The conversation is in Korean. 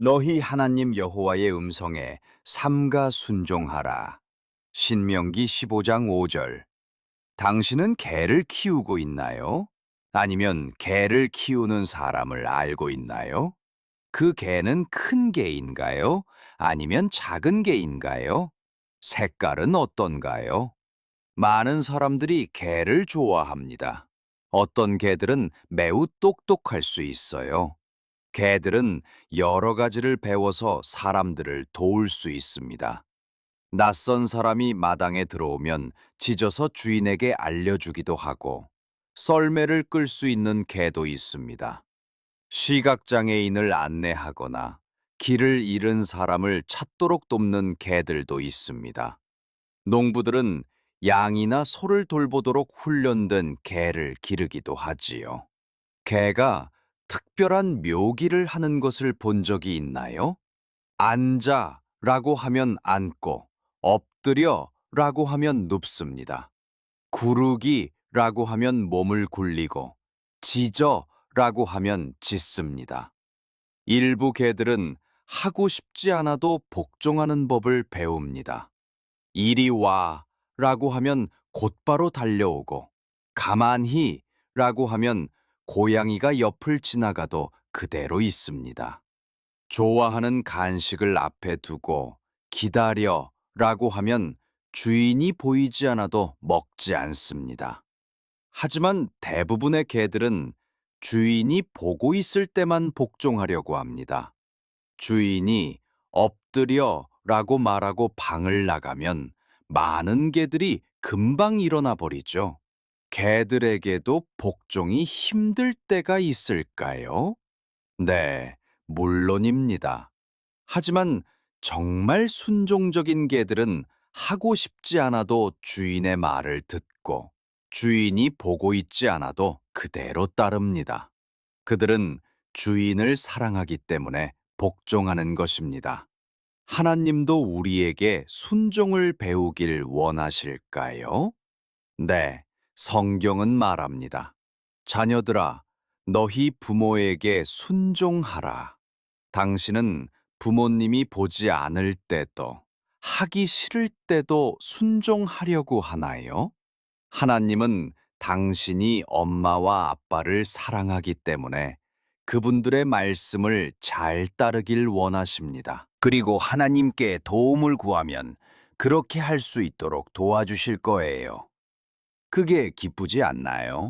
너희 하나님 여호와의 음성에 삼가 순종하라. 신명기 15장 5절. 당신은 개를 키우고 있나요? 아니면 개를 키우는 사람을 알고 있나요? 그 개는 큰 개인가요? 아니면 작은 개인가요? 색깔은 어떤가요? 많은 사람들이 개를 좋아합니다. 어떤 개들은 매우 똑똑할 수 있어요. 개들은 여러 가지를 배워서 사람들을 도울 수 있습니다. 낯선 사람이 마당에 들어오면 짖어서 주인에게 알려주기도 하고 썰매를 끌 수 있는 개도 있습니다. 시각장애인을 안내하거나 길을 잃은 사람을 찾도록 돕는 개들도 있습니다. 농부들은 양이나 소를 돌보도록 훈련된 개를 기르기도 하지요. 개가 특별한 묘기를 하는 것을 본 적이 있나요? 앉아 라고 하면 앉고, 엎드려 라고 하면 눕습니다. 구르기 라고 하면 몸을 굴리고, 짖어 라고 하면 짖습니다. 일부 개들은 하고 싶지 않아도 복종하는 법을 배웁니다. 이리 와 라고 하면 곧바로 달려오고, 가만히 라고 하면 고양이가 옆을 지나가도 그대로 있습니다. 좋아하는 간식을 앞에 두고 기다려 라고 하면 주인이 보이지 않아도 먹지 않습니다. 하지만 대부분의 개들은 주인이 보고 있을 때만 복종하려고 합니다. 주인이 엎드려 라고 말하고 방을 나가면 많은 개들이 금방 일어나 버리죠. 개들에게도 복종이 힘들 때가 있을까요? 네, 물론입니다. 하지만 정말 순종적인 개들은 하고 싶지 않아도 주인의 말을 듣고 주인이 보고 있지 않아도 그대로 따릅니다. 그들은 주인을 사랑하기 때문에 복종하는 것입니다. 하나님도 우리에게 순종을 배우길 원하실까요? 네, 성경은 말합니다. 자녀들아, 너희 부모에게 순종하라. 당신은 부모님이 보지 않을 때도, 하기 싫을 때도 순종하려고 하나요? 하나님은 당신이 엄마와 아빠를 사랑하기 때문에 그분들의 말씀을 잘 따르길 원하십니다. 그리고 하나님께 도움을 구하면 그렇게 할 수 있도록 도와주실 거예요. 그게 기쁘지 않나요?